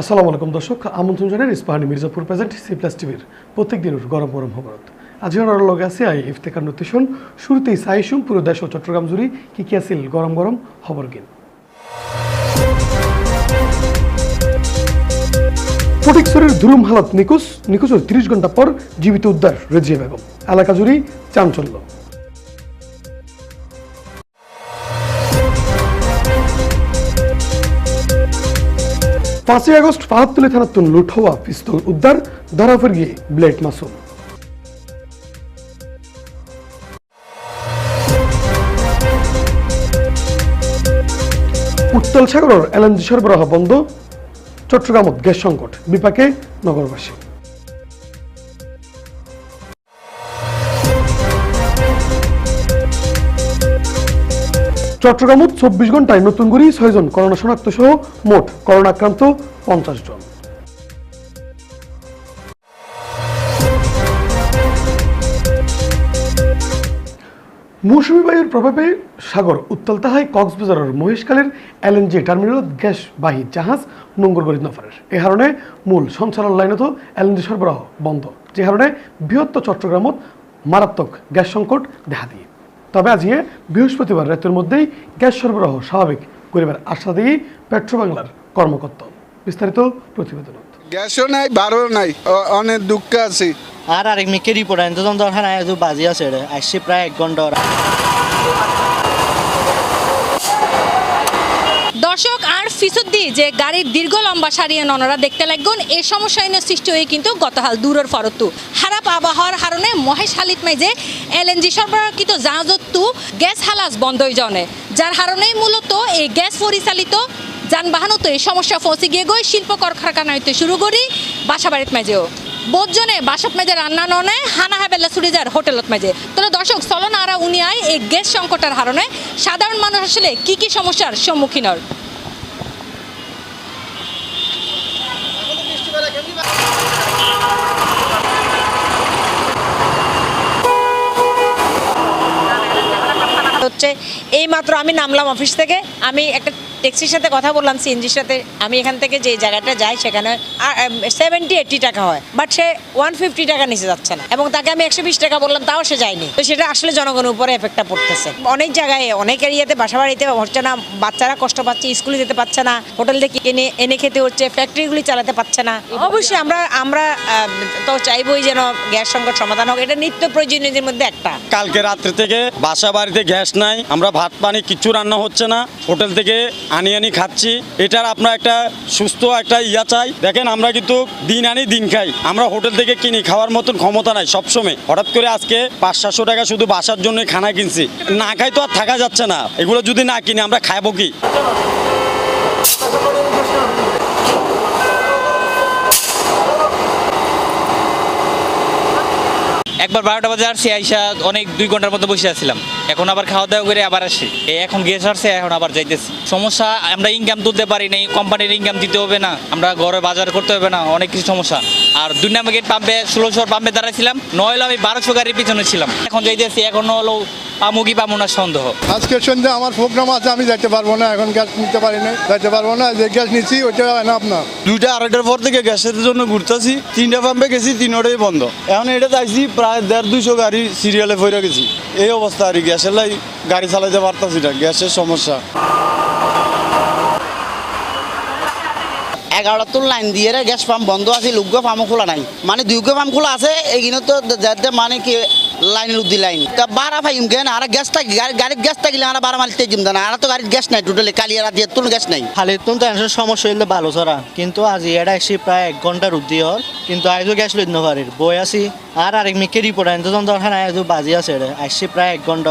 আসসালামু আলাইকুম দর্শক, আমন্ত্রণ জানাই Ispahani Mirzapur present C plus টিভির প্রত্যেক দিনের গরম গরম খবরত আজ আমার লগে আছে আই ইফতেখার নতিশন শুরুতেই সাইসুম পুরো দেশ ও চট্টগ্রাম জুড়ি কি কি আছিল গরম গরম খবর গিন ফটিকসরের দুরুম হালত নিখোঁজ নিখোঁজের তিরিশ ঘণ্টা পর জীবিত উদ্ধার রেজিয়া বেগম। এলাকা জুড়ি চাঞ্চল্য। পাঁচই আগস্ট ফাহাতুলি থানার তুন লুট হওয়া পিস্তল উদ্ধার, ধরা গিয়ে ব্লেড মাসুম উত্তল সাগরের এলএনজি সরবরাহ বন্ধ চট্টগ্রামত গ্যাস সংকট, বিপাকে নগরবাসী। চট্টগ্রামত চব্বিশ ঘন্টায় নতুন করে ছয়জন করোনা শনাক্ত সহ মোট করোনা আক্রান্ত পঞ্চাশ জন। মৌসুমী বায়ুর প্রভাবে সাগর, উত্তাল তাহায় কক্সবাজারের মহেশখালীর এলএনজি টার্মিনাল গ্যাস বাহী জাহাজ নোঙ্গর করি নফারের। এ কারণে মূল সঞ্চালন লাইনত এলএনজি সরবরাহ বন্ধ। যে কারণে বৃহত্তর চট্টগ্রামত মারাত্মক গ্যাস সংকট দেখা দিয়ে। তবে আজকে বৃহস্পতিবার রাতের মধ্যেই গ্যাস সরবরাহ স্বাভাবিক করিবার আশা দিয়ে পেট্রোবাংলার কর্মকর্তা। বিস্তারিত প্রতিবেদন গ্যাসও নাই বারও নাই অনেক দুঃখ আছে। আর আরেক মিকে রিপোর্ট আনতে তখন দরকার বাজি আছে আসছি প্রায় এক ঘণ্টা ওরা দর্শক আর ফিসুদ্দি, যে গাড়ির দীর্ঘ লম্বা সারিয়ে ননরা দেখতে লাগবেন এই সমস্যা এনে সৃষ্টি হয়ে কিন্তু গতকাল দূরের ফরতু। খারাপ আবহাওয়ার কারণে মহেশ হালিত মাইজে এলএনজি সরবরাহকৃত জাহাজতু গ্যাস হালাস বন্ধ হয়ে জনে যার কারণেই মূলত এই গ্যাস পরিচালিত যানবাহনত এই সমস্যা ফসে গিয়ে গই, শিল্প কারখানা হইতে শুরু করি বাসা বাড়িত বোধজনে বাসত মাঝে রান্না ননে, হানা হাবেলা ছুড়ে যায় হোটেলত মাঝে। তাহলে দর্শক চলন আরা উনি আয় এই গ্যাস সংকটের কারণে সাধারণ মানুষ আসলে কি কি সমস্যার সম্মুখীন হন? হচ্ছে এই মাত্র আমি নামলাম অফিস থেকে আমি একটা ট্যাক্সির সাথে কথা বললাম সিএনজির সাথে, আমি এখান থেকে যে জায়গাটা যাই সেখানে সেভেন্টি এইটটি টাকা হয় বাট সে ওয়ান ফিফটি টাকা নিচে যাচ্ছে না। এবং তাকে আমি একশো বিশ টাকা বললাম, তাও সে যায়নি। তো সেটা আসলে জনগণের উপরে এফেক্টটা পড়তেছে। অনেক জায়গায়, অনেক এরিয়াতে বাসা বাড়িতে হচ্ছে না, বাচ্চারা কষ্ট পাচ্ছে, স্কুলে যেতে পারছে না, হোটেল থেকে এনে এনে খেতে হচ্ছে ফ্যাক্টরিগুলি চালাতে পারছে না। অবশ্যই আমরা আমরা তো চাইবই যেন গ্যাস সংকট সমাধান হোক, এটা নিত্য প্রয়োজনীয়দের মধ্যে একটা। কালকে রাত্রে থেকে বাসা বাড়িতে গ্যাস নাই, আমরা ভাত পানি কিচ্ছু রান্না হচ্ছে না, হোটেল থেকে আনি আনি খাচ্ছি। এটার আপনার একটা সুস্থ একটা ইয়া চাই। দেখেন আমরা কিন্তু দিন আনি দিন খাই। আমরা হোটেল থেকে কিনি, খাওয়ার মতন ক্ষমতা নাই সবসময়। হঠাৎ করে আজকে পাঁচ সাতশো টাকা শুধু বাসার জন্য খানা কিনছি। না খাই তো আর থাকা যাচ্ছে না। এগুলো যদি না কিনি, আমরা খাব কি? একবার বারোটা বাজে আসছি আইসা অনেক দুই ঘণ্টার মতো বসে আছিলাম। এখন আবার খাওয়া দাওয়া করে আবার আসি। এখন গ্যাস আসছে এখন আবার যাইতেছি। সমস্যা আমরা ইনকাম তুলতে পারি নাই কোম্পানির ইনকাম দিতে হবে না। আমরা ঘরে বাজার করতে হবে না অনেক কিছু সমস্যা। আর দুই নাম্বার গেট পাম্পে ষোলোশো পাম্পে দাঁড়াইছিলাম নয়লো আমি বারোশো গাড়ির পিছনে ছিলাম। এখন যাইতেছি এখন হলো পামু কি পামু না সন্দেহ। আজকে সন্ধ্যে আমার প্রোগ্রাম আছে আমি যাইতে পারব না এখন গ্যাস নিতে পারি না যাইতে পারব না যে গ্যাস নিচ্ছি ওইটা না আপনার? দুইটা আড়াইটার পর থেকে গ্যাসের জন্য ঘুরতেছি তিনটা পাম্পে গেছি তিনটাই বন্ধ। এখন এটা চাইছি প্রায় দেড় দুইশো গাড়ি সিরিয়ালে ফিরে গেছি। এই অবস্থা আর গ্যাসের লাই গাড়ি চালাইতে পারতাছি না, গ্যাসের সমস্যা। এগারোটা তোর লাইন দিয়ে গ্যাস পাম্প বন্ধ আছে লুগ্য পাম্পও খোলা নাই। মানে দুইগো পাম্প খোলা আছে এইগুলো তো মানে কি লাইন লুদি লাইন তা বারা ফাইম কেন আর গ্যাস থাকি, গাড়ি গাড়ির গ্যাস থাকিলে আর বারা মালিতে জিম না। আর তো গাড়ির গ্যাস নাই টোটালি কালিয়া রাত দিয়ে তোর গ্যাস নাই। খালি তো টেনশন সমস্যা হইলে ভালো ছড়া। কিন্তু আজ এটা এসে প্রায় এক ঘণ্টার উদ্দি হল। কিন্তু আইজো গ্যাস লইন পারি বই আছি, আর আরেক মিকে রিপোর্ট আনতে তখন দরকার একটু বাজি আছে এটা আসছি প্রায় এক ঘণ্টা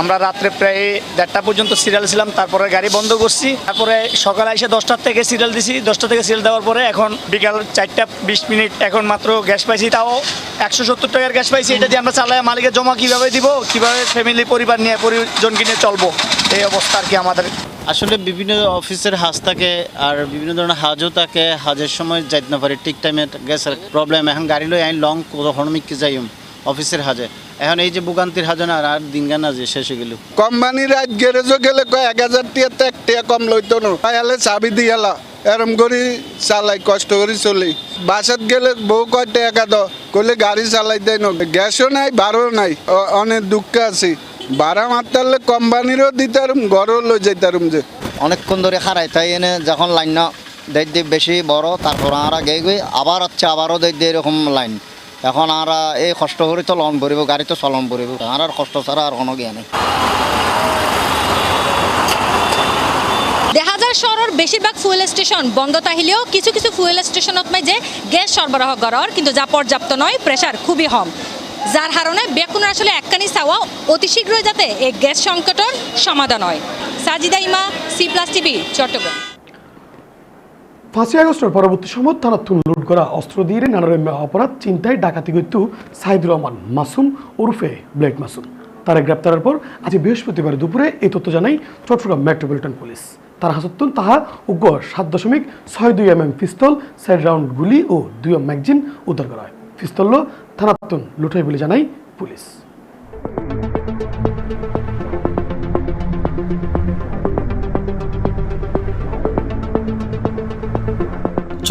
আমরা রাত্রে প্রায় দেড়টা পর্যন্ত সিরিয়াল ছিলাম, তারপরে গাড়ি বন্ধ করছি, তারপরে সকালে এসে দশটার থেকে সিরিয়াল দিছি, দশটা থেকে সিরিয়াল দেওয়ার পরে এখন বিকাল চারটা বিশ মিনিট এখন মাত্র গ্যাস পাইছি, তাও একশো সত্তর টাকার গ্যাস পাইছি, এটা দিয়ে আমরা চালাই মালিকের জমা কীভাবে দিব, কীভাবে ফ্যামিলি পরিবার নিয়ে পরিজনকে নিয়ে চলবো, এই অবস্থা আর কি আমাদের। আসলে বিভিন্ন অফিসের হাজ থাকে আর বিভিন্ন ধরনের হাজও থাকে, হাজের সময় যাইতে না পারি, ঠিক টাইমে গ্যাসের প্রবলেম এখন গাড়ি লই আইন লং হনমিককে যাই অফিসের হাজে। এখন এই যে ভোগান্তির হাজনা আর দিন গান আছে শেষ হয়ে গেল। কোম্পানি রাত গ্যারেজও গেলে কয় এক হাজার টিয়া তো এক টিয়া কম লইতো না। তাহলে চাবি দিয়ালা এরম করে চালাই কষ্ট করে চলি। বাসাত গেলে বউ কয় টাকা দ। কইলে গাড়ি চালাই দেয় না। গ্যাসও নাই বারও নাই অ- অনেক দুঃখ আছে। ভাড়া মারতারলে কোম্পানিরও দিতারুম ঘরও লই যাইতারুম যে। অনেকক্ষণ ধরে খারাই তাই এনে যখন লাইন না দেখ দিয়ে বেশি বড় তারপর আমরা গে গই আবার হচ্ছে আবারও দেখ দিয়ে এরকম লাইন। এখন আমরা এই কষ্ট করে তো লন পড়িব গাড়ি তো চলন পড়িব আর আর কষ্ট ছাড়া আর কোনো জ্ঞান শহরের বেশিরভাগ ফুয়েল স্টেশন বন্ধ তাহিলেও কিছু কিছু ফুয়েল স্টেশনত যে গ্যাস সরবরাহ করার, কিন্তু যা পর্যাপ্ত নয় প্রেশার খুবই কম। যার কারণে বেকুন আসলে একখানি চাওয়া অতি শীঘ্রই যাতে এই গ্যাস সংকটের সমাধান হয়। সাজিদা ইমা সি প্লাস টিভি চট্টগ্রাম। পাঁচই আগস্টের পরবর্তী সময় তারা তুন লুট করা অস্ত্র দিয়ে নানারম্য অপরাধ চিন্তায় ডাকাতি করত সাইদুর রহমান মাসুম ওরফে ব্লেড মাসুম। তারা গ্রেপ্তারের পর আজ বৃহস্পতিবার দুপুরে এই তথ্য জানাই চট্টগ্রাম মেট্রোপলিটন পুলিশ। তার হাসত্তুন তাহা উগ্র সাত দশমিক ছয় দুই এম এম পিস্তল, সাইড রাউন্ড গুলি ও দুই ম্যাগজিন উদ্ধার করা হয়। পিস্তল থানাতুন লুঠাই বলে জানাই পুলিশ।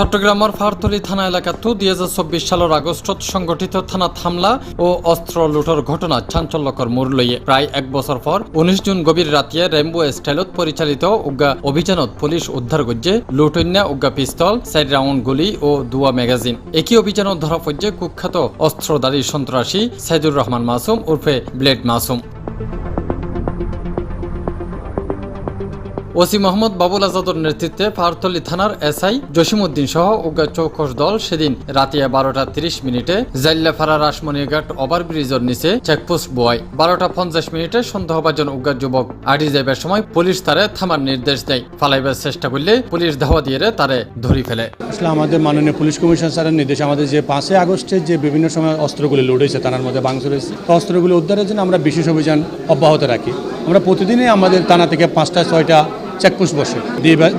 চট্টগ্রামের ফারতলি থানা এলাকাত দুই হাজার চব্বিশ সালের আগস্টত সংগঠিত থানা হামলা ও অস্ত্র লুটর ঘটনা চাঞ্চল্যকর মোড় লইয়ে প্রায় এক বছর পর উনিশ জুন গভীর রাতিয়ে রেমবো স্টাইলত পরিচালিত উগ্গা অভিযানত পুলিশ উদ্ধার করছে লুটন্যা উগ্গা পিস্তল, সাইড রাউন্ড গুলি ও দুয়া ম্যাগাজিন। একই অভিযানত ধরা পড়ছে কুখ্যাত অস্ত্রধারী সন্ত্রাসী সাইদুর রহমান মাসুম উর্ফে ব্লেড মাসুম। ওসি মোহাম্মদ বাবুল আজাদের নেতৃত্বে পাহাড়তলী থানার এসআই জসিমউদ্দিন সহ উগ্র চৌকস দল সেদিন রাতে বারোটা তিরিশ মিনিটে জাল্লাফাড়া রাসমণিঘাট ওভারব্রিজের নিচে চেকপোস্ট বোয়ায় বারোটা পঞ্চাশ মিনিটে সন্দেহভাজন উগ্র যুবক আড়ি যাইবার সময় পুলিশ তারে থামার নির্দেশ দেয়। ফালাইবার চেষ্টা করলে পুলিশ ধাওয়া দিয়ে তারে ধরি ফেলে। আসলে আমাদের মাননীয় পুলিশ কমিশন স্যারের নির্দেশ, আমাদের যে পাঁচই আগস্টে যে বিভিন্ন সময় অস্ত্রগুলি লোড হয়েছে থানার মধ্যে হয়েছে। তো অস্ত্রগুলি উদ্ধারের জন্য আমরা বিশেষ অভিযান অব্যাহত রাখি। আমরা প্রতিদিনই আমাদের থানা থেকে পাঁচটা, ছয়টা চেকপোস্ট বসে।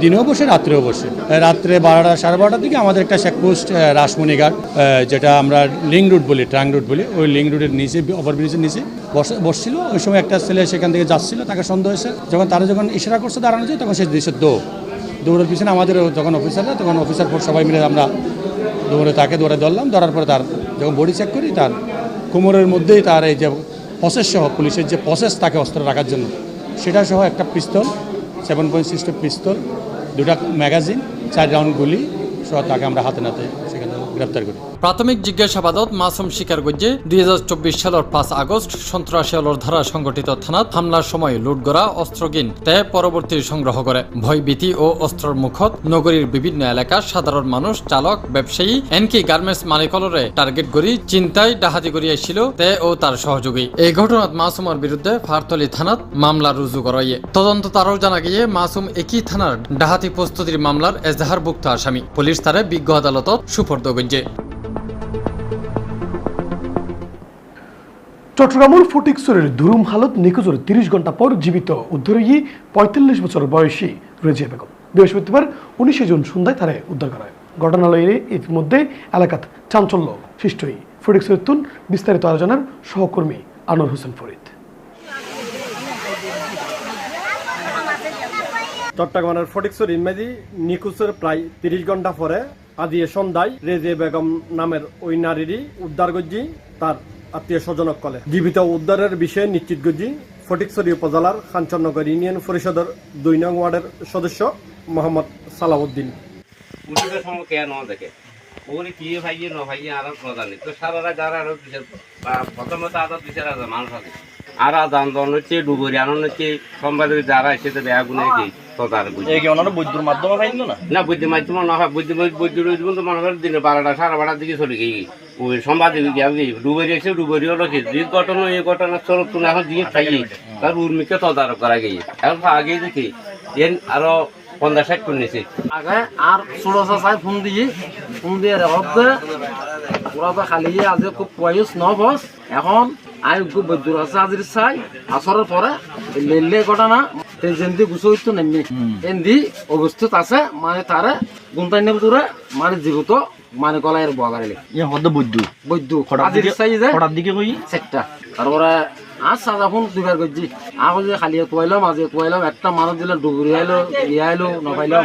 দিনেও বসে, রাত্রেও বসে। রাত্রে বারোটা, সাড়ে বারোটার দিকে আমাদের একটা চেকপোস্ট রাসমণিঘাট যেটা আমরা লিঙ্ক রুট বলি ট্রাঙ্ক রুট বলি। ওই লিঙ্ক রুটের নিচে ওভারব্রিজের নিচে বসে বসছিল। ওই সময় একটা ছেলে সেখান থেকে যাচ্ছিল, তাকে সন্দেহ হয়েছে। যখন তারা যখন ইশারা করছে দাঁড়ানো যায়, তখন সে দেশের দৌ দৌড়ের পিছনে আমাদের যখন অফিসাররা, তখন অফিসার ফোর্স সবাই মিলে আমরা দৌড়ে তাকে দৌড়ে ধরলাম। ধরার পরে তার যখন বডি চেক করি, তার কোমরের মধ্যেই তার এই যে প্রসেস সহ পুলিশের যে প্রসেস তাকে অস্ত্র রাখার জন্য। সেটা সহ একটা পিস্তল সেভেন পয়েন্ট সিক্সটা পিস্তল দুটা ম্যাগাজিন চার রাউন্ড গুলি সহ তাকে আমরা হাতে নাতে সেখানে গ্রেপ্তার করি। প্রাথমিক জিজ্ঞাসাবাদত মাসুম স্বীকার করছে দুই হাজার চব্বিশ সালের পাঁচ আগস্ট সন্ত্রাসী আলোর ধারা সংগঠিত থানাত হামলার সময় লুট গড়া অস্ত্রগিন তে পরবর্তী সংগ্রহ করে। ভয়ভীতি ও অস্ত্রের মুখত নগরীর বিভিন্ন এলাকার সাধারণ মানুষ, চালক, ব্যবসায়ী, এনকি গার্মেন্টস মালিকলরে টার্গেট করি, চিন্তায় ডাহাতি করি আসছিল তে ও তার সহযোগী। এই ঘটনাত মাসুমের বিরুদ্ধে ফারতলি থানাত মামলা রুজু করাইয়ে। তদন্ত তারও জানা গিয়ে মাসুম একই থানার ডাহাতি প্রস্তুতির মামলার এজাহারভুক্ত আসামি। পুলিশ তারে বিজ্ঞ আদালতত সুপর্দ করছে চট্টগ্রামের ফটিকছড়ির দুরুম হালত নিখোঁজের তিরিশ ঘণ্টা পর জীবিত উদ্ধার পঁয়তাল্লিশ বছর বয়সী রেজিয়া বেগম। বৃহস্পতিবার উনিশে জুন সন্ধ্যায় তারে উদ্ধার করা হয়। ঘটনালয়ে ইতিমধ্যে এলাকাত চাঞ্চল্য সৃষ্টি হয়ে। ফটিকছড়ির তুন বিস্তারিত আলোচনার সহকর্মী আনোয়ার হোসেন ফরিদ। চট্টগ্রামের ফটিকসর ইমেজি নিখোঁজের প্রায় তিরিশ ঘণ্টা পরে আজ সন্ধ্যায় রেজে বেগম নামের ওই নারীরই উদ্ধার গজ্জি তার আত্মীয় স্বজনক কলে। জীবিত উদ্ধারের বিষয়ে নিশ্চিত গজ্জি ফটিকছড়ি উপজেলার খাঞ্চনগর ইউনিয়ন পরিষদের দুই নং ওয়ার্ডের সদস্য মোহাম্মদ সালাউদ্দিন। দেখে। ওগুলি কি ভাইয়ে ন ভাইয়ে আর প্রধান তো সারা রাত আর আরও দুই প্রথমত আরও দুই হাজার মানুষ আছে। আর আন্দোলন হচ্ছে ডুবুরি আনন্দ হচ্ছে সম্বাদের যারা এসেছে দেয়া গুনে কি তদার বুঝি ওনারা বৈদ্যুর মাধ্যমে পাইল না? না বুদ্ধি মাধ্যম না হয় তো মনে করেন দিনে বারোটা সাড়ে বারোটার দিকে চলে গিয়ে। ওই সম্বাদ গিয়ে আমি ডুবুরি এসে ডুবুরি হলো কি যে ঘটনা, এই ঘটনা চলো তুমি এখন জিনিস পাই তার উর্মিকে তদারক করা গিয়ে। এখন আগে দেখি এন আরও পঞ্চাশ ষাট করে নিয়েছে। আগে আর ষোলো চাই ফোন দিয়ে ফোন দিয়ে দেখতে ওরা তো খালি আজ খুব বয়স ন বস এখন আই খুব আছে আজির চাই আসরের পরে লেলে ঘটনা। যেন্দি গুছো হইতো নেমনি এন্দি অবস্থিত আছে মানে তারা গুন্তাই নেব তোরা মানে জীবিত মানে কলাইয়ের বগারে ইয়ে হদ বৈদ্য। বৈদ্য আজির দিকে- সাইজে কটার দিকে কই? সেটটা। তারপরে আর সাজা ফোন দুবার করছি আগে যে খালি তুয়াইলাম আজ তুয়াইলাম একটা মানুষ দিলে ডুবুরি আইলো ইয়ে আইলো নপাইলাম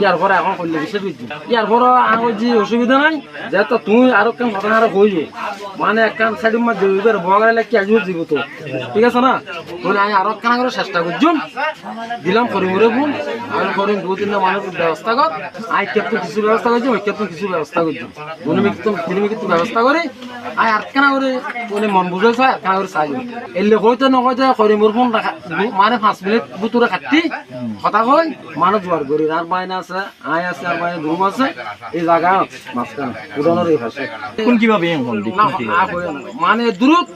ইয়ার পরে এখন করলে বেশি বুঝছি ইয়ার পরে আগে যে অসুবিধা নাই যে তো তুই আরও কেন ঘটনা আরও মানে একখান সাইড মা জৈবের কি আসবে জীব তো? ঠিক আছে না? বলে আমি আরও কেন করে চেষ্টা করছুন দিলাম করিমরে ফোন আমি করিম দু ব্যবস্থা কর আই কেতন কিছু ব্যবস্থা করছি ওই কিছু ব্যবস্থা করছি দুনিমি ব্যবস্থা করে আই আর কেন করে মানে বুঝাইছে আর কেন করে চাই এলে হয়তো নকয়তো করিমর ফোন মানে পাঁচ মিনিট বুতুরে কাটি কথা কই মানুষ জোয়ার করি আর বাইনা আছে আই আছে আর বাইনা ধুম আছে এই জায়গা মাঝখানে উদানোর এই ভাষা কোন আ কই না। মানে দূরত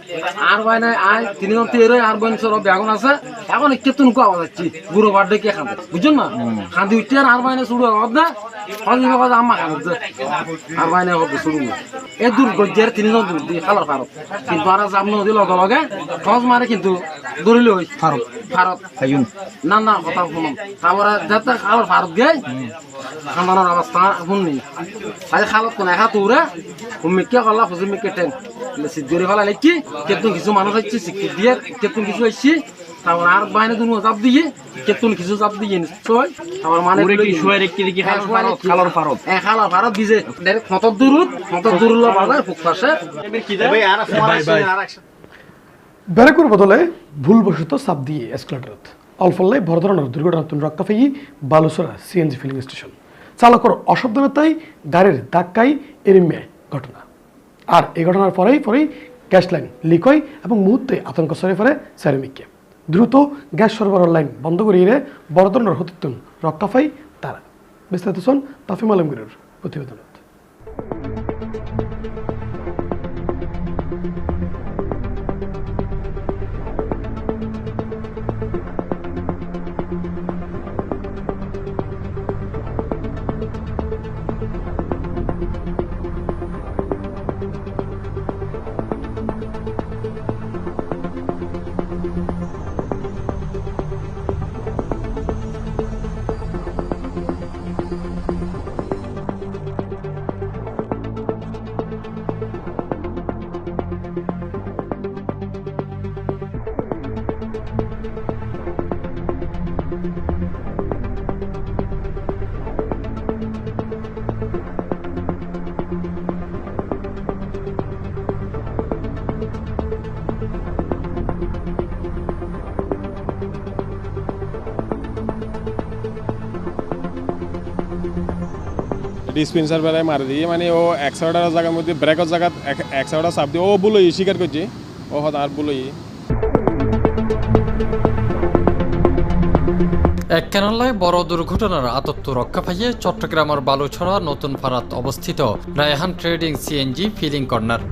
আর বাইনা আই তিনি জন তেরে আর বইন সর বেগুন আছে। এখন কেতন কো আওয়াজ হচ্ছে গুরু বাড়ে কে খান্দে না? খান্দি উঠতে আর বাইনা শুরু আওয়াজ না বাবা আম্মা খান্দে আর বাইনা হবে শুরু এ দূর গজ্জের তিনি জন দূর দিয়ে খালার ফারত কিন্তু আর জাম নদী লগে লগে খজ মারে কিন্তু দৌড়িলে হই ফারত ফারত না না কথা শুনুন। তারপরে যাতে খালার ফারত গে খান্দানোর অবস্থা শুননি আজ খালত কোন একা তোরা মিকে কলা খুঁজি মিকে টেন সিদ্ধরি ফেলা লিখি কেতুন কিছু মানুষ আসছে শিক্ষিত দিয়ে কেতুন কিছু আসছি তারপর আর বাইরে দুনো চাপ দিয়ে কেতুন কিছু চাপ দিয়ে নিশ্চয় তারপর মানে ওরে কি শুয়ে রেখে দেখি হ্যাঁ, খালার ফারত খালার ফারত হ্যাঁ খালার ফারত দিছে। ডাইরেক্ট ফতর দূরত ফতর দূর বাজার ফুক পাশে। ব্যারাকুর বদলে ভুলবশত চাপ দিয়ে এসকেলেটরত অল্পল্লাই বড় ধরনের দুর্ঘটনা তুমি রক্ষা পেয়ে বালুসরা সিএনজি ফিলিং স্টেশন চালকর অসাবধানতায় গাড়ির ধাক্কাই এরিমে ঘটনা। আর এই ঘটনার পরেই পরেই গ্যাস লাইন লিক হয় এবং মুহূর্তে আতঙ্ক ছড়িয়ে পড়ে স্যারমিককে দ্রুত গ্যাস সরবরাহ লাইন বন্ধ করিয়ে ধরনের হতিত্ব রক্ষা পাই তারা। বিস্তারিত শোন তাফিম আলমগীরের প্রতিবেদনত। ডিসপেন্সার বেলায় মারি দিয়ে। মানে ও একশোটার জায়গার মধ্যে ব্রেকের জায়গা একশোটা চাপ দিয়ে। ও বুলোই স্বীকার করছে ও হত আর বুলোই। এক কেরালায় বড় দুর্ঘটনার আতত্ব রক্ষা পাইয়ে চট্টগ্রামের বালুছড়া নতুন ফারাত অবস্থিত Raihan trading CNG filling corner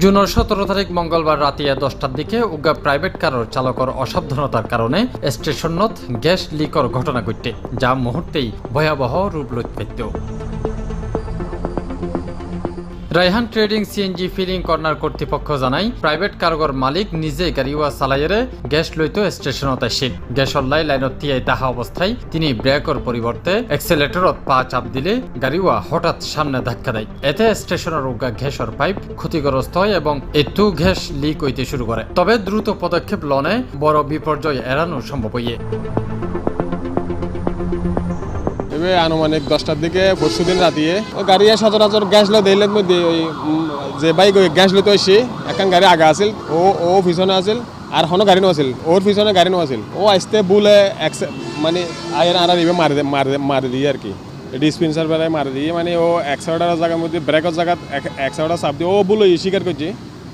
জুনের সতেরো তারিখ মঙ্গলবার রাতিয়া দশটার দিকে উগা প্রাইভেট কারোর চালকর অসাবধানতার কারণে স্টেশনত গ্যাস লিকর ঘটনা ঘটে, যা মুহূর্তেই ভয়াবহ রূপ লোক পেত Raihan trading CNG filling corner কর্তৃপক্ষ জানাই প্রাইভেট কারগর মালিক নিজে গাড়িওয়া চালাইয়েরে গ্যাস লইতো স্টেশনত আসিল গ্যাসর লাই লাইনত তিয়াই তাহা অবস্থায় তিনি ব্রেকর পরিবর্তে এক্সেলেটরত পা চাপ দিলে গাড়িওয়া হঠাৎ সামনে ধাক্কা দেয়। এতে স্টেশনের উগা গ্যাসর পাইপ ক্ষতিগ্রস্ত হয় এবং একটু গ্যাস লিক হইতে শুরু করে। তবে দ্রুত পদক্ষেপ লনে বড় বিপর্যয় এড়ানো সম্ভব হইয়ে। এবার আনুমানিক দশটার দিকে, পরশু দিন রাতিয়ে। ও গাড়ি সচরাচর গ্যাস লো দিলের মধ্যে ওই যে বাইক ওই গ্যাস লইতে আসছে এখন গাড়ি আগা আছিল, ও ও পিছনে আছিল, আর হনো গাড়ি আছিল, ওর পিছনে গাড়ি আছিল। ও আসতে বুলে মানে আয়ের আর ইবে মারি মারি মারি দিয়ে আর কি। ডিসপেন্সার বেলায় মারি দিয়ে মানে ও একশোটার জায়গার মধ্যে ব্রেকের জায়গা একশোটা চাপ দিয়ে, ও বুলোই স্বীকার করছে।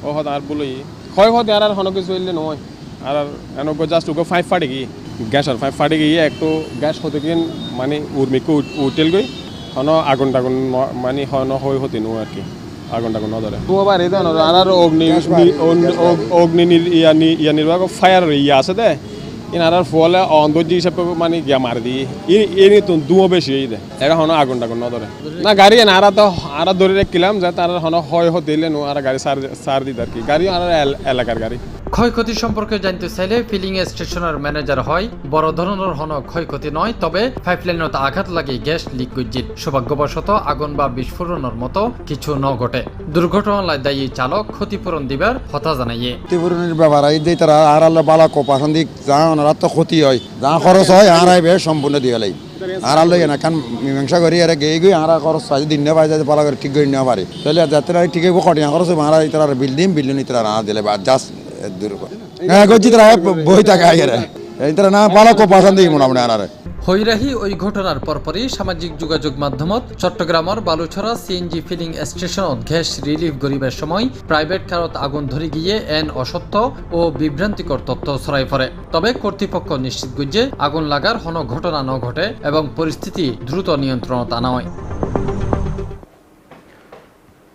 ও হত আর বুলোই ক্ষয় হতে আর আর হনো কিছু নয়। আর এনেকো জাস্ট ওকে ফাইভ ফাটে গিয়ে গ্যাসের ফাইভ ফাটে গিয়ে একটু গ্যাস হতে গিয়ে মানে উর্মিকে উঠেল গই। হন আগুন টাগুন মানে হন হই হতে নো আর কি। আগুন টাগুন নদরে তোমার বাড়ি দেন আর আর অগ্নি নি- অগ্নি- ইয়া নির্বাহ ফায়ার ইয়া আছে দে। ইন আর ফলে অন্ধর্য হিসাবে মানে গিয়া মার দিয়ে ইনি তো দুও বেশি এই দে। এটা হন আগুন টাগুন নদরে না গাড়ি না আর তো আর ধরে রাখলাম যে তার হন হয় হতে নো আর গাড়ি সার সার দিত আর কি গাড়ি আর এল- এলাকার গাড়ি। ক্ষয়ক্ষতি সম্পর্কে জানতে চাইলে ফিলিং স্টেশনের ম্যানেজার হয়। বড় ধরনের হন ক্ষয়ক্ষতি নয় তবে পাইপলাইনত আঘাত লাগে গ্যাস লিক গজ্জিত সৌভাগ্যবশত আগুন বা বিস্ফোরণের মতো কিছু ন ঘটে দুর্ঘটনায় দায়ী চালক ক্ষতিপূরণ দিবার হতা জানাইয়ে। ক্ষতিপূরণের ব্যাপার এই যে তারা আর আল্লাহ বালা কোপাখান দিক যা ওনারা তো ক্ষতি হয় যা খরচ হয় আর আইবে সম্পূর্ণ দিয়ে লাই আর আল্লাহ না, কারণ মীমাংসা করি আর গেই গই, আর খরচ পাই দিন না যায় পালা করে ঠিক করে নেওয়া পারে। তাহলে যাতে ঠিক হইব কটিয়া খরচ হবে বিল তারা বিল্ডিং বিল্ডিং ইতার না দিলে বা জাস্ট দূর হ্যাঁ করছি তারা বই টাকা আগে হৈরাহি ওই ঘটনার পরপরই সামাজিক যোগাযোগ মাধ্যমত চট্টগ্রামের বালুছড়া সিএনজি ফিলিং স্টেশনত গ্যাস রিলিফ গরিবের সময় প্রাইভেট কারত আগুন ধরে গিয়ে এন অসত্য ও বিভ্রান্তিকর তথ্য ছড়াই পড়ে। তবে কর্তৃপক্ষ নিশ্চিত যে আগুন লাগার হন ঘটনা ন ঘটে এবং পরিস্থিতি দ্রুত নিয়ন্ত্রণত আনা হয়।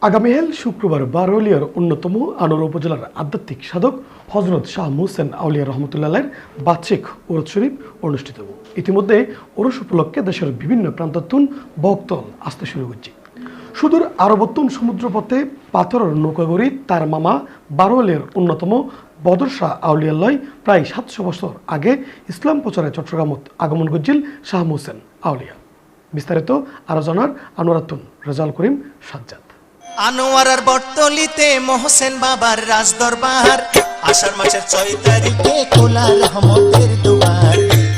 আগামীকাল শুক্রবার বারোলিয়ার অন্যতম আনোর উপজেলার আধ্যাত্মিক সাধক হজরত শাহ মুহসেন আউলিয়া রহমতুল্লাহের বার্ষিক ওরস শরীফ অনুষ্ঠিত হব। ইতিমধ্যে ওরস উপলক্ষে দেশের বিভিন্ন প্রান্ততুন বকতল আসতে শুরু করছে। সুদূর আরবত্তুন সমুদ্রপথে পাথরের নৌকাগড়ি তার মামা বারোলিয়ার অন্যতম বদর শাহ আউলিয়াল্লয় প্রায় সাতশো বছর আগে ইসলাম প্রচারে চট্টগ্রামত আগমন করছিল শাহ মুহসেন আউলিয়া। বিস্তারিত আরও জানার আনোয়ারাতুন রেজাল করিম সাজ্জাদ। আনোয়ারার বটতলিতে মোহসেন বাবার রাজ দরবার আষাঢ় মাসের ছয় তারিখে খোলা রহমতের দুয়ার।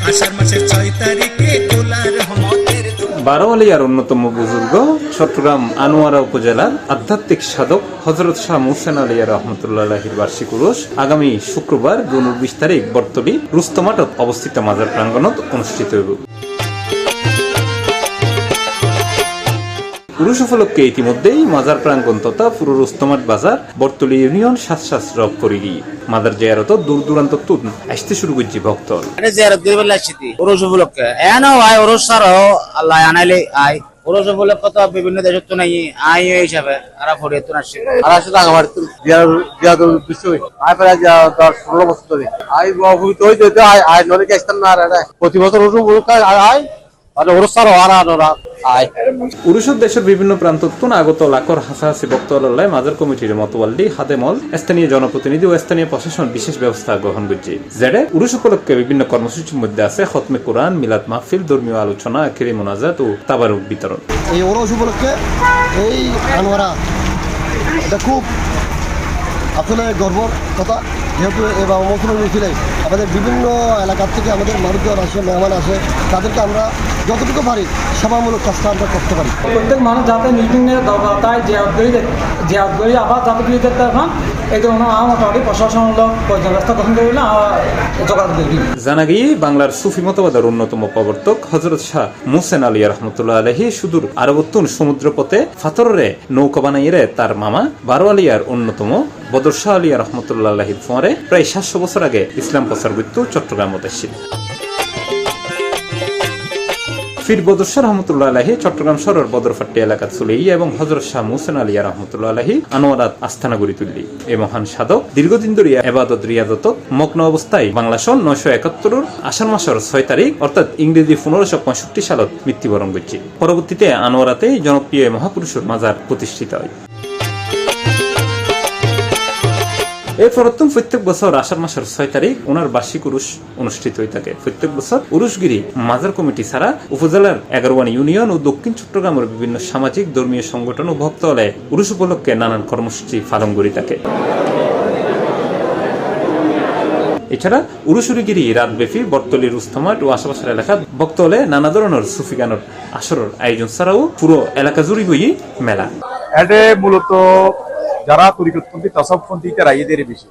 আষাঢ় মাসের ছয় তারিখে খোলা রহমতের বারোয়ালিয়ার অন্যতম বুজুর্গ, চট্টগ্রাম আনোয়ারা উপজেলার আধ্যাত্মিক সাধক হজরত শাহ মুহসেন আলিয়া রহমতুল্লাহির বার্ষিক উরস আগামী শুক্রবার উনবিশ তারিখ বর্তলি রুস্তমাটত অবস্থিত মাজার প্রাঙ্গণত অনুষ্ঠিত হইব। পুরুষ উপলক্ষে ইতিমধ্যেই মাজার প্রাঙ্গণ তথা পুরো রুস্তমাট বাজার বর্তলি ইউনিয়ন শাসশাস্ত্র করি গিয়ে মাদার জেয়ারত দূর দূরান্ত তুন আসতে শুরু করছি ভক্ত জিয়ারত বলে আসছি উপলক্ষে। এনো আয় ওরস সার আল্লাহ আনাইলে আয় উপলক্ষে তো বিভিন্ন দেশের তো নাই আই এই হিসাবে। আর ফরিয়ে তো আসছে। আর আসলে বিষয় আই প্রায় দশ ষোলো বছর ধরে। হয়ে যেতে আই আই নলে গেছিলাম না আর প্রতি বছর আয় আয় আর ওর সার আর আনোরা আয়। উরুষদ দেশের বিভিন্ন প্রান্ত তুন আগত লাখর হাসাহাসি বক্তব্যালয় মাজার কমিটির মতওয়াল্ডি হাদেমল স্থানীয় জনপ্রতিনিধি ও স্থানীয় প্রশাসন বিশেষ ব্যবস্থা গ্রহণ করছে। জেডে উপলক্ষে বিভিন্ন কর্মসূচির মধ্যে আছে খতমে কোরআন মিলাদ মাহফিল ধর্মীয় আলোচনা আখিরি মোনাজাত ও তাবারুক বিতরণ। এই ওরস উপলক্ষে এই আনোয়ারা এটা খুব আসলে গর্বর কথা। যেহেতু এবার মৌসুমী মিছিলে আমাদের বিভিন্ন এলাকার থেকে আমাদের মানুষজন আসে মেহমান আসে তাদেরকে আমরা যতটুকু পারি সেবামূলক কাজটা আমরা করতে পারি। প্রত্যেক মানুষ যাতে মিটিং নিয়ে দরকার তাই জিয়াদ করি জিয়াদ করি আবার যাতে করি দেখতে এখন এই জন্য আমার মোটামুটি প্রশাসনমূলক ব্যবস্থা করিলে যোগাযোগ করি। জানা গিয়ে বাংলার সুফি মতবাদের অন্যতম প্রবর্তক হজরত শাহ মুসেন আলী রহমতুল্লাহ আলহী সুদূর আরবত্তুন সমুদ্রপথে ফাতরে নৌকা বানাইয়ে তার মামা বারোয়ালিয়ার অন্যতম বদর শাহ আলিয়া রহমতুল্লাহ ফোঁয়ারে প্রায় সাতশো বছর আগে ইসলাম প্রচার করতে চট্টগ্রাম এসেছিল ফির বদর শাহ রহমতুল্লাহ আলাহি চট্টগ্রাম শহরের বদরফাট্টি এলাকা চলেই এবং হজরত শাহ মুসেন আলিয়া রহমতুল্লাহ আলাহি আনোয়ারাত আস্থানা গড়ি তুললি। এই মহান সাধক দীর্ঘদিন ধরে এবাদত রিয়াদত, মগ্ন অবস্থায় বাংলা সন নয়শো একাত্তরের আষাঢ় মাসের ছয় তারিখ, অর্থাৎ ইংরেজি পনেরোশো পঁয়ষট্টি সালত মৃত্যুবরণ করছে। পরবর্তীতে আনোয়ারাতে জনপ্রিয় মহাপুরুষের মাজার প্রতিষ্ঠিত হয়। এরপর উত্তম প্রত্যেক বছর আষাঢ় মাসের ছয় তারিখ ওনার বার্ষিক উরুষ অনুষ্ঠিত হয়ে থাকে। প্রত্যেক বছর উরুষগিরি মাজার কমিটি ছাড়া উপজেলার এগারোয়ান ইউনিয়ন ও দক্ষিণ চট্টগ্রামের বিভিন্ন সামাজিক, ধর্মীয় সংগঠন ও ভক্তলয়ে উরুষ উপলক্ষে নানান কর্মসূচি পালন করে থাকে। এছাড়া উরুসুরিগিরি রাতব্যাপী বর্তলি রুস্তমাট ও আশেপাশের এলাকা ভক্তলে নানা ধরনের সুফি গানের আসরের আয়োজন ছাড়াও পুরো এলাকা জুড়ে হয়ে মেলা। এটা মূলত যারা তরিকতপন্থী তসবপন্থী তারা এদের বেশি।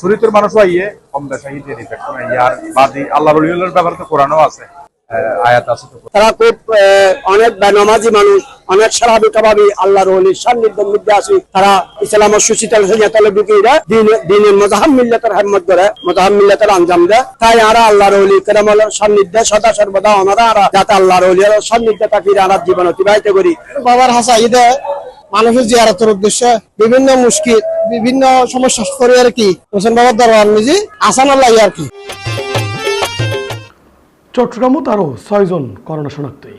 শরীরের মানুষও আইয়ে কম বেশা ইফেক্ট করে ইয়ার বাদি আল্লাহ রলিউল্লাহর ব্যাপারে তো কোরআনও আছে আয়াত আছে তারা খুব অনেক বেনমাজি মানুষ অনেক সারাবি কাবাবি আল্লাহর অলির সান্নিধ্যের মধ্যে আসি তারা ইসলামের সুশীতল তলে ঢুকিয়ে দিন দিনের মজাহাম মিল্লাতের হেমত করে মজাহাম মিল্লাতের আঞ্জাম দেয়। তাই আরা আল্লাহর অলি কেরামল সান্নিধ্যে সদা সর্বদা ওনারা আরা যাতে আল্লাহর অলির সান্নিধ্যে থাকি আরা জীবন অতিবাহিত করি। বাবার হাসা ঈদে মানুষের জিয়ারতের উদ্দেশ্যে বিভিন্ন মুশকিল, বিভিন্ন সমস্যা করে আর কি, হোসেন বাবার দরবার নিজে আসান আল্লাহ আর কি। চট্টগ্রামত আরও ছয়জন করোনা শনাক্তই।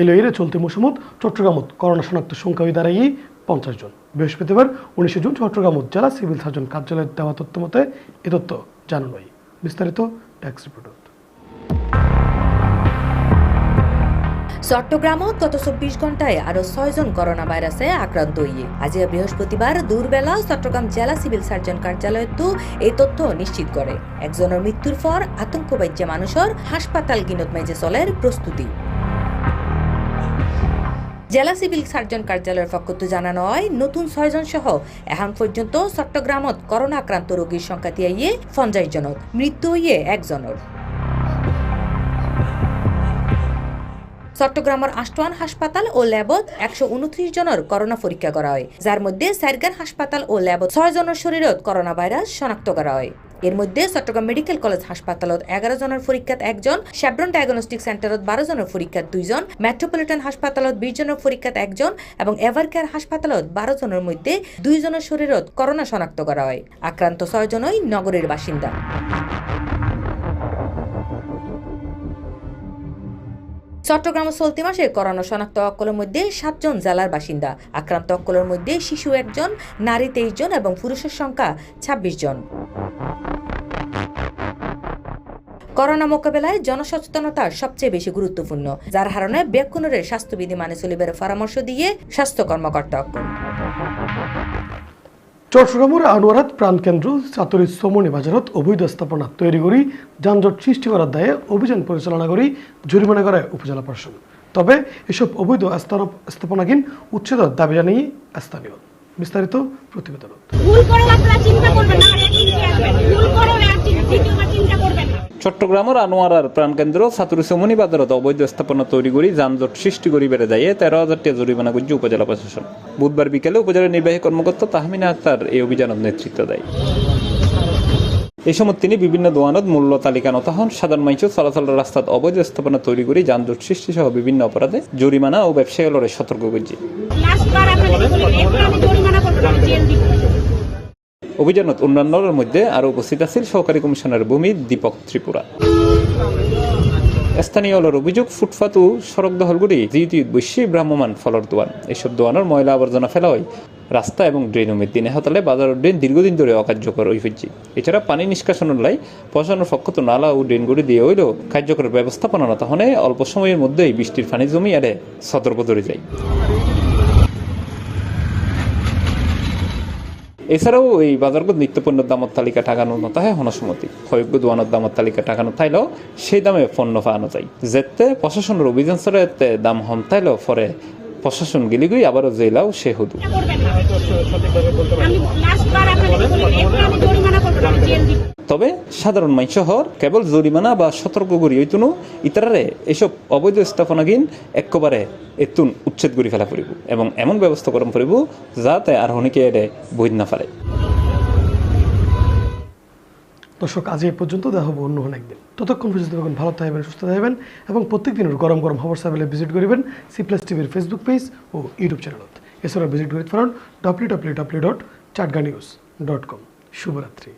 এলো এরে চলতি মৌসুমত চট্টগ্রামত করোনা শনাক্ত সংখ্যা হয়ে দাঁড়াই পঞ্চাশ জন। বৃহস্পতিবার উনিশে জুন চট্টগ্রামত জেলা সিভিল সার্জন কার্যালয়ের দেওয়া তথ্য মতে এ তথ্য জানানো হয়। বিস্তারিত ট্যাক্স রিপোর্ট চট্টগ্রামত গত চব্বিশ ঘন্টায় আরও ছয়জন করোনা ভাইরাসে আক্রান্ত হইয়ে আজি বৃহস্পতিবার দূরবেলা চট্টগ্রাম জেলা সিভিল সার্জন কার্যালয়তো এই তথ্য নিশ্চিত করে একজনের মৃত্যুর পর আতঙ্ক বাইজ্যা মানুষের হাসপাতাল গিনত মাইজে চলের প্রস্তুতি জেলা সিভিল সার্জন কার্যালয়ের পক্ষত জানানো হয় নতুন ছয়জন সহ এখন পর্যন্ত চট্টগ্রামত করোনা আক্রান্ত রোগীর সংখ্যা তিয়াইয়ে পঞ্চাশ জনত মৃত্যু হইয়ে একজনের চট্টগ্রামের আষ্টওয়ান হাসপাতাল ও ল্যাবত একশো উনত্রিশ জনের করোনা পরীক্ষা করা হয়, যার মধ্যে সাইরগান হাসপাতাল ও ল্যাবত ছয় জনের শরীরত করোনা ভাইরাস শনাক্ত করা হয়। এর মধ্যে চট্টগ্রাম মেডিকেল কলেজ হাসপাতালত এগারো জনের পরীক্ষাত একজন, শ্যাব্রন ডায়াগনস্টিক সেন্টারত বারো জনের পরীক্ষাত দুইজন, মেট্রোপলিটন হাসপাতালত বিশ জনের পরীক্ষাত একজন এবং এভারকেয়ার হাসপাতালত বারো জনের মধ্যে দুইজনের শরীরত করোনা শনাক্ত করা হয়। আক্রান্ত ছয় জনই নগরের বাসিন্দা। চট্টগ্রাম চলতি মাসে করোনা শনাক্ত অক্কলের মধ্যে সাতজন জেলার বাসিন্দা। আক্রান্ত অক্কলের মধ্যে শিশু একজন, নারী তেইশ জন এবং পুরুষের সংখ্যা ছাব্বিশ জন। করোনা মোকাবেলায় জনসচেতনতা সবচেয়ে বেশি গুরুত্বপূর্ণ, যার কারণে ব্যাকুণের স্বাস্থ্যবিধি মানে চলিবার পরামর্শ দিয়ে স্বাস্থ্য কর্মকর্তা চট্টগ্রামের আনোয়ারাত প্রাণকেন্দ্র চাতুরি সমনি বাজারত অবৈধ স্থাপনা তৈরি করি, যানজট সৃষ্টি করার দায়ে অভিযান পরিচালনা করি জরিমানা করে উপজেলা প্রশাসন তবে এসব অবৈধ স্থাপনাহীন উচ্ছেদের দাবি জানিয়ে স্থানীয় বিস্তারিত প্রতিবেদন। ভুল করে আপনারা চিন্তা করবেন না আরেকদিন কি আসবে। ভুল করে আর দ্বিতীয়বার চিন্তা করবেন না। চট্টগ্রামের আনোয়ারার প্রাণকেন্দ্র ছাত্র সমনি বাজারত অবৈধ স্থাপনা তৈরি করে যানজট সৃষ্টি করি বেড়ে যায় তেরো হাজার টাকা জরিমানা করছে উপজেলা প্রশাসন বুধবার বিকেলে উপজেলা নির্বাহী কর্মকর্তা তাহমিনা আক্তার এই অভিযানের নেতৃত্ব দেয়। এই সময় তিনি বিভিন্ন দোয়ানত মূল্য তালিকা নত হন। সাধারণ মানুষ চলাচল রাস্তাত অবৈধ স্থাপনা তৈরি করে যানজট সৃষ্টি সহ বিভিন্ন অপরাধে জরিমানা ও ব্যবসায়ী লড়ে সতর্ক করছে অভিযানত অন্যান্যর মধ্যে আরও উপস্থিত আছেন সহকারী কমিশনার ভূমি দীপক ত্রিপুরা। স্থানীয়র অভিযোগ ফুটপাত ও সড়ক দহলগুলি দ্বিতীয় বৈশ্যী ভ্রাম্যমান ফলর দোয়ান এসব দোয়ানোর ময়লা আবর্জনা ফেলা হয়। রাস্তা এবং ড্রেন উমের দিনে হাতালে বাজার ড্রেন দীর্ঘদিন ধরে অকার্যকর হয়ে এছাড়া পানি নিষ্কাশনের লাই প্রশাসনের তো নালা ও ড্রেনগুলি দিয়ে হইলেও কার্যকর ব্যবস্থাপনা না তাহলে অল্প সময়ের মধ্যেই বৃষ্টির পানি জমি আরে সতর্ক ধরে যায়। এছাড়াও এই বাজারগত নিত্যপণ্যের দামের তালিকা টাকানো নতাহে হনসম্মতি হয়জ্ঞ দোয়ানোর দামের তালিকা টাকানো থাইলেও সেই দামে পণ্য পাওয়ানো যায়। যেতে প্রশাসনের অভিযান সরে দাম হম থাইলেও পরে প্রশাসন গিলিগুই আবারও জেলাও সে হদু তবে সাধারণ মাই শহর কেবল জরিমানা বা সতর্ক করি ওইতুনু ইতারারে এসব অবৈধ স্থাপনাগিন একেবারে এতুন উচ্ছেদ করি ফেলা পড়িব এবং এমন ব্যবস্থা করম পড়িব যাতে আর হনিকে এড়ে বৈধ না পারে দর্শক, আজ এই পর্যন্ত দেখা হব অন্য একদিন। ততক্ষণ পর্যন্ত থাকুন, ভালো থাকবেন, সুস্থ থাকবেন এবং প্রত্যেক দিনের গরম গরম খবর সাবেলে ভিজিট করবেন সি প্লাস টিভির ফেসবুক পেজ ও ইউটিউব চ্যানেলত এছাড়া ভিজিট করিতে পারেন W W W dot Chatga news dot com শুভরাত্রি।